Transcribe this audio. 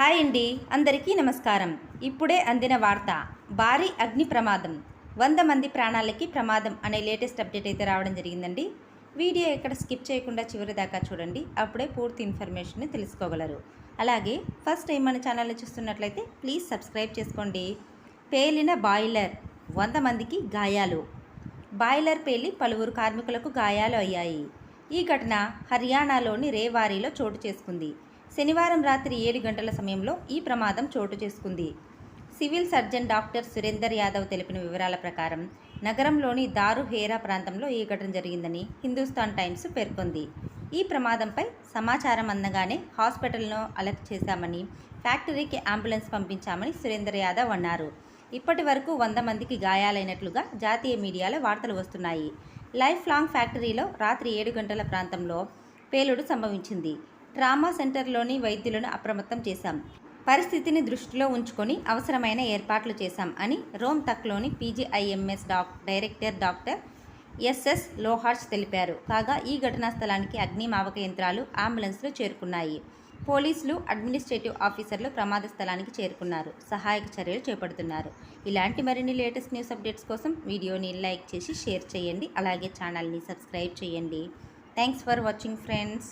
Hi అండి అందరికీ నమస్కారం. ఇప్పుడే అందిన వార్త భారీ అగ్ని ప్రమాదం. వంద మంది ప్రాణాలకి ప్రమాదం అనే లేటెస్ట్ అప్డేట్ అయితే రావడం జరిగిందండి. వీడియో ఎక్కడ స్కిప్ చేయకుండా చివరి దాకా చూడండి అప్పుడే పూర్తి ఇన్ఫర్మేషన్ తెలుసుకోగలరు. అలాగే ఫస్ట్ టైం మన ఛానల్ని చూస్తున్నట్లయితే ప్లీజ్ సబ్స్క్రైబ్ చేసుకోండి. పేలిన బాయిలర్ వంద మందికి గాయాలు. బాయిలర్ పేలి పలువురు కార్మికులకు గాయాలు అయ్యాయి. ఈ ఘటన హర్యానాలోని రేవారీలో చోటు చేసుకుంది. శనివారం రాత్రి ఏడు గంటల సమయంలో ఈ ప్రమాదం చోటు చేసుకుంది. Civil surgeon doctor Surender Yadav తెలిపిన వివరాల ప్రకారం నగరంలోని దారు హేరా ప్రాంతంలో ఈ ఘటన జరిగిందని హిందుస్థాన్ టైమ్స్ పేర్కొంది. ఈ ప్రమాదంపై సమాచారం అందగానే హాస్పిటల్ను అలర్ట్ చేశామని ఫ్యాక్టరీకి అంబులెన్స్ పంపించామని సురేందర్ యాదవ్ అన్నారు. ఇప్పటి వరకు వంద మందికి గాయాలైనట్లుగా జాతీయ మీడియాలో వార్తలు వస్తున్నాయి. లైఫ్ లాంగ్ ఫ్యాక్టరీలో రాత్రి ఏడు గంటల ప్రాంతంలో పేలుడు సంభవించింది. ట్రామా సెంటర్లోని వైద్యులను అప్రమత్తం చేశాం. పరిస్థితిని దృష్టిలో ఉంచుకొని అవసరమైన ఏర్పాట్లు చేశాం అని రోమ్ తక్లోని పీజీఐఎంఎస్ డాక్ డైరెక్టర్ డాక్టర్ ఎస్ఎస్ లోహార్స్ తెలిపారు. కాగా ఈ ఘటనా స్థలానికి అగ్నిమాపక యంత్రాలు అంబులెన్స్లు చేరుకున్నాయి. పోలీసులు అడ్మినిస్ట్రేటివ్ ఆఫీసర్లు ప్రమాద స్థలానికి చేరుకున్నారు. సహాయక చర్యలు చేపడుతున్నారు. ఇలాంటి మరిన్ని లేటెస్ట్ న్యూస్ అప్డేట్స్ కోసం వీడియోని లైక్ చేసి షేర్ చేయండి. అలాగే ఛానల్ని సబ్స్క్రైబ్ చేయండి. Thanks for watching friends.